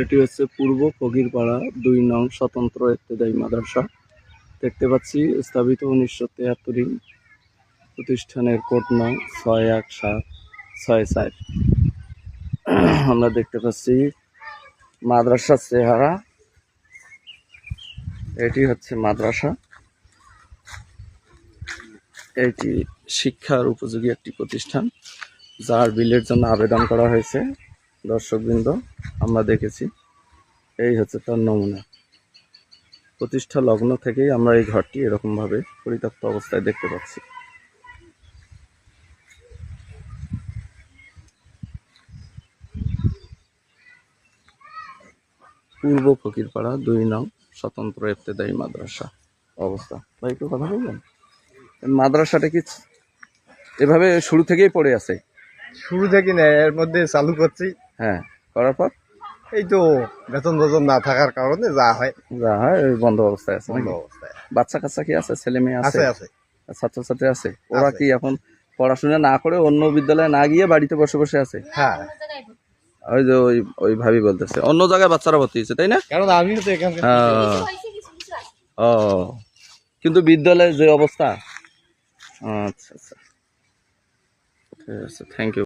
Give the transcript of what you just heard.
এটি হচ্ছে পূর্ব ফকিরপাড়া দুই নং স্বতন্ত্র ইত্তেদায়ী মাদ্রাসা। দেখতে পাচ্ছি, স্থাপিত উনিশশো তেহাত্তরই প্রতিষ্ঠানের কোড নং ছয় এক সাত ছয় চার। আমরা দেখতে পাচ্ছি, মাদ্রাসার চেহারা, এটি হচ্ছে মাদ্রাসা। এটি শিক্ষার উপযোগী একটি প্রতিষ্ঠান। যার বিলের জন্য আবেদন করা হয়েছে, দর্শকবৃন্দ, আমরা দেখেছি। এই হচ্ছে তার নমুনা। প্রতিষ্ঠা লগ্ন থেকেই আমরা এই ঘরটি এরকমভাবে পরিত্যক্ত অবস্থায় দেখতে পাচ্ছি। পূর্ব ফকিরপাড়া দুই নং স্বতন্ত্র ইফতেদায়ী মাদ্রাসা অবস্থা। ভাই, একটু কথা বলবেন? মাদ্রাসাটা কি এভাবে শুরু থেকেই পড়ে আছে? শুরু থেকে না এর মধ্যে চালু করছি। হ্যাঁ করার পর? এই তো বেতন বেতন না থাকার কারণে যা হয়। যা হয় ওই বন্ধ অবস্থায় আছে বন্ধ অবস্থায়। বাচ্চা কাচ্চা কি আছে? ছেলে মেয়ে আছে? আছে ছাত্রছাত্রী আছে? ওরা কি এখন পড়াশোনা না করে অন্য বিদ্যালয়ে না গিয়ে বাড়িতে বসে বসে আছে? হ্যাঁ। ওই যে ওই ওই ভাবি বলতেছে অন্য জায়গায় বাচ্চারা ভর্তি হয়েছে তাই না? কারণ আমি তো এখানকার হ্যাঁ। ও কিন্তু বিদ্যালয়ের যে অবস্থা? আচ্ছা আচ্ছা। ঠিক আছে থ্যাংক ইউ